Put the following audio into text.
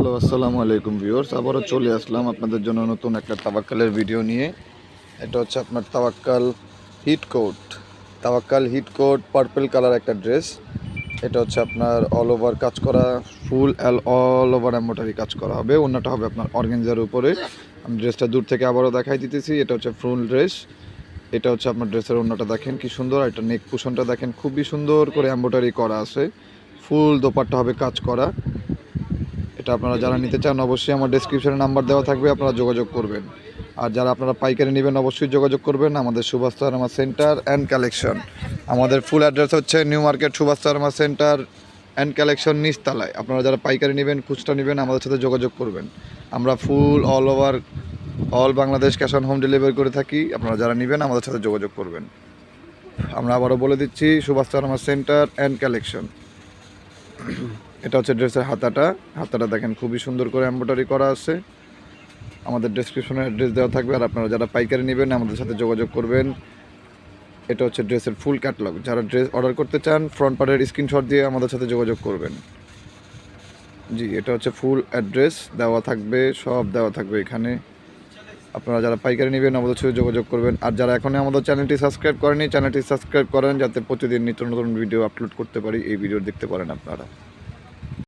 Hello, আসসালামু আলাইকুম viewers. আবারও চলে আসলাম আপনাদের জন্য নতুন একটা তাওয়াক্কালের ভিডিও নিয়ে। এটা হচ্ছে আপনার Tawakkal hit coat. Tawakkal hit coat purple colour একটা ড্রেস। এটা হচ্ছে আপনার অল ওভার কাজ করা, ফুল অ্যাল অল ওভার এম্বোটারি কাজ করা হবে। অন্যটা হবে আপনার অর্গেঞ্জার উপরে। আমি ড্রেসটা দূর থেকে আবারও দেখাই দিতেছি। এটা হচ্ছে ফুল ড্রেস। এটা হচ্ছে আপনার ড্রেসের অন্যটা দেখেন কি সুন্দর। এটা নেক কুশনটা দেখেন খুবই সুন্দর করে এম্বোটারি করা আছে। ফুল দোপাট্টা হবে কাজ করা। এটা আপনারা যারা নিতে চান, অবশ্যই আমার ডেসক্রিপশনে নাম্বার দেওয়া থাকবে, আপনারা যোগাযোগ করবেন। আর যারা আপনারা পাইকারি নেবেন, অবশ্যই যোগাযোগ করবেন। আমাদের Subhash Sarma centre and collection আমাদের ফুল অ্যাড্রেস হচ্ছে new market Subhash Sarma centre and collection নিচতলায়। আপনারা যারা পাইকারি নেবেন, খুচরা নেবেন, আমাদের সাথে যোগাযোগ করবেন। আমরা full all over all Bangladesh cash on home delivery করে থাকি। আপনারা যারা নেবেন, আমাদের সাথে যোগাযোগ করবেন। আমরা আবারও বলে দিচ্ছি Subhash Sarma centre and collection এটা হচ্ছে ড্রেসের হাতাটা। হাতাটা দেখেন, খুবই সুন্দর করে এম্ব্রয়ডারি করা আছে। আমাদের ডেসক্রিপশনে অ্যাড্রেস দেওয়া থাকবে, আর আপনারা যারা পাইকারি নেবেন, আমাদের সাথে যোগাযোগ করবেন। এটা হচ্ছে ড্রেসের ফুল ক্যাটালগ যারা ড্রেস অর্ডার করতে চান ফ্রন্ট পার্টের স্ক্রিনশট দিয়ে আমাদের সাথে যোগাযোগ করবেন। জি, এটা হচ্ছে ফুল অ্যাড্রেস দেওয়া থাকবে, সব দেওয়া থাকবে এখানে। আপনারা যারা পাইকারি নেবেন, আমাদের সাথে যোগাযোগ করবেন। আর যারা এখনই আমাদের চ্যানেলটি সাবস্ক্রাইব করেনি চ্যানেলটি সাবস্ক্রাইব করেন যাতে প্রতিদিন নিত্য নতুন ভিডিও আপলোড করতে পারি। এই ভিডিও দেখতে পারেন আপনারা।